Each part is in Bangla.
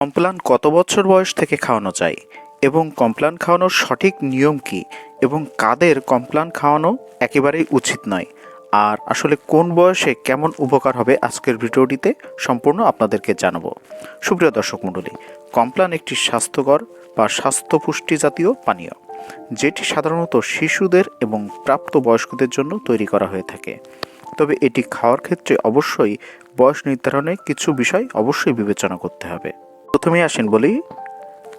কমপ্লান কত বছর বয়স থেকে খাওয়ানো যায়? এবং কমপ্লান খাওয়ানোর সঠিক নিয়ম কী? এবং কাদের কমপ্লান খাওয়ানো একেবারেই উচিত নয়? আর আসলে কোন বয়সে কেমন উপকার হবে আজকের ভিডিওটিতে সম্পূর্ণ আপনাদেরকে জানাব। সুপ্রিয় দর্শক মণ্ডলী, কমপ্লান একটি স্বাস্থ্যকর বা স্বাস্থ্য পুষ্টি জাতীয় পানীয়, যেটি সাধারণত শিশুদের এবং প্রাপ্তবয়স্কদের জন্য তৈরি করা হয়ে থাকে। তবে এটি খাওয়ার ক্ষেত্রে অবশ্যই বয়স নির্ধারণে কিছু বিষয় অবশ্যই বিবেচনা করতে হবে। প্রথমেই আসেন বলি,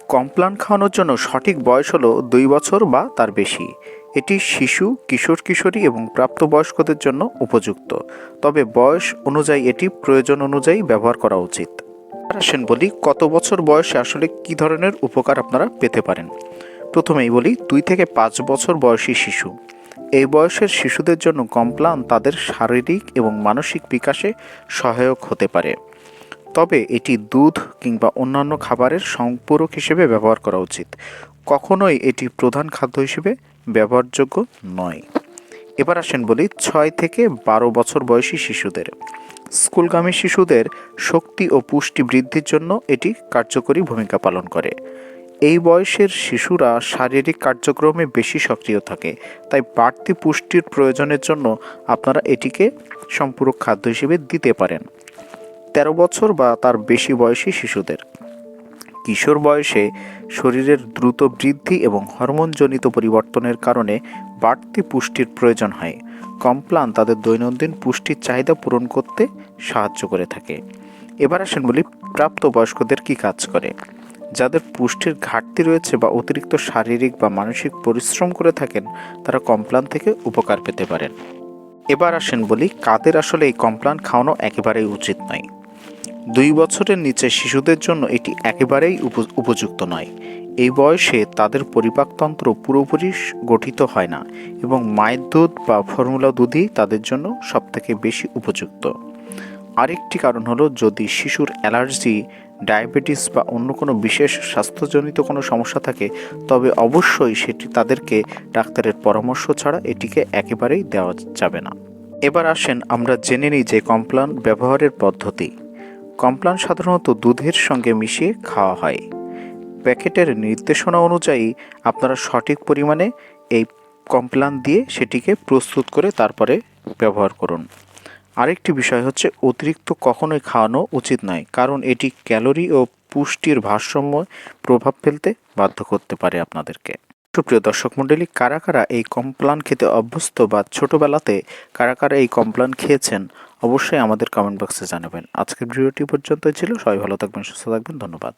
কমপ্লান খাওয়ানোর জন্য সঠিক বয়স হলো দুই বছর বা তার বেশি। এটি শিশু, কিশোর, কিশোরী এবং প্রাপ্তবয়স্কদের জন্য উপযুক্ত। তবে বয়স অনুযায়ী এটি প্রয়োজন অনুযায়ী ব্যবহার করা উচিত। আসেন বলি, কত বছর বয়সে আসলে কী ধরনের উপকার আপনারা পেতে পারেন? প্রথমেই বলি, দুই থেকে পাঁচ বছর বয়সী শিশু। এই বয়সের শিশুদের জন্য কমপ্লান তাদের শারীরিক এবং মানসিক বিকাশে সহায়ক হতে পারে। তবে এটি দুধ কিংবা অন্যান্য খাবারের সম্পূরক হিসেবে ব্যবহার করা উচিত। কখনোই এটি প্রধান খাদ্য হিসেবে ব্যবহারযোগ্য নয়। এবার আসেন বলি ছয় থেকে বারো বছর বয়সী শিশুদের। স্কুলগামী শিশুদের শক্তি ও পুষ্টি বৃদ্ধির জন্য এটি কার্যকরী ভূমিকা পালন করে। এই বয়সের শিশুরা শারীরিক কার্যক্রমে বেশি সক্রিয় থাকে, তাই বাড়তি পুষ্টির প্রয়োজনের জন্য আপনারা এটিকে সম্পূরক খাদ্য হিসেবে দিতে পারেন। তেরো বছর বা তার বেশি বয়সী শিশুদের। কিশোর বয়সে শরীরের দ্রুত বৃদ্ধি এবং হরমোনজনিত পরিবর্তনের কারণে বাড়তি পুষ্টির প্রয়োজন হয়। কমপ্লান তাদের দৈনন্দিন পুষ্টির চাহিদা পূরণ করতে সাহায্য করে থাকে। এবার আসেন বলি প্রাপ্তবয়স্কদের কি কাজ করে? যাদের পুষ্টির ঘাটতি রয়েছে বা অতিরিক্ত শারীরিক বা মানসিক পরিশ্রম করে থাকেন, তারা কমপ্লান থেকে উপকার পেতে পারেন। এবার আসেন বলি কাদের আসলে এই কমপ্লান খাওয়ানো একেবারেই উচিত নয়। দুই বছরের নিচে শিশুদের জন্য এটি একেবারেই উপ- উপযুক্ত নয়। এই বয়সে তাদের পরিপাকতন্ত্র পুরোপুরি গঠিত হয় না এবং মায়ের দুধ বা ফর্মুলা দুধই তাদের জন্য সবথেকে বেশি উপযুক্ত। আরেকটি কারণ হলো যদি শিশুর অ্যালার্জি, ডায়াবেটিস বা অন্য কোনো বিশেষ স্বাস্থ্যজনিত কোনো সমস্যা থাকে, তবে অবশ্যই সেটি তাদেরকে ডাক্তারের পরামর্শ ছাড়া এটিকে একেবারেই দেওয়া যাবে না। এবার আসেন আমরা জেনে নিই যে কমপ্লান ব্যবহারের পদ্ধতি। কমপ্লান সাধারণত দুধের সঙ্গে মিশিয়ে খাওয়া হয়। প্যাকেটের নির্দেশনা অনুযায়ী আপনারা সঠিক পরিমাণে এই কমপ্লান দিয়ে সেটিকে প্রস্তুত করে তারপরে ব্যবহার করুন। আরেকটি বিষয় হচ্ছে অতিরিক্ত কখনোই খাওয়ানো উচিত নয়, কারণ এটি ক্যালোরি ও পুষ্টির ভারসাম্য প্রভাব ফেলতে বাধ্য করতে পারে আপনাদেরকে। সুপ্রিয় দর্শক মণ্ডলী, কারা কারা এই কমপ্লান খেতে অভ্যস্ত বা ছোটবেলাতে কারা কারা এই কমপ্লান খেয়েছেন অবশ্যই আমাদের কমেন্ট বক্সে জানাবেন। আজকের ভিডিওটি পর্যন্ত ছিল। সবাই ভালো থাকবেন, সুস্থ থাকবেন। ধন্যবাদ।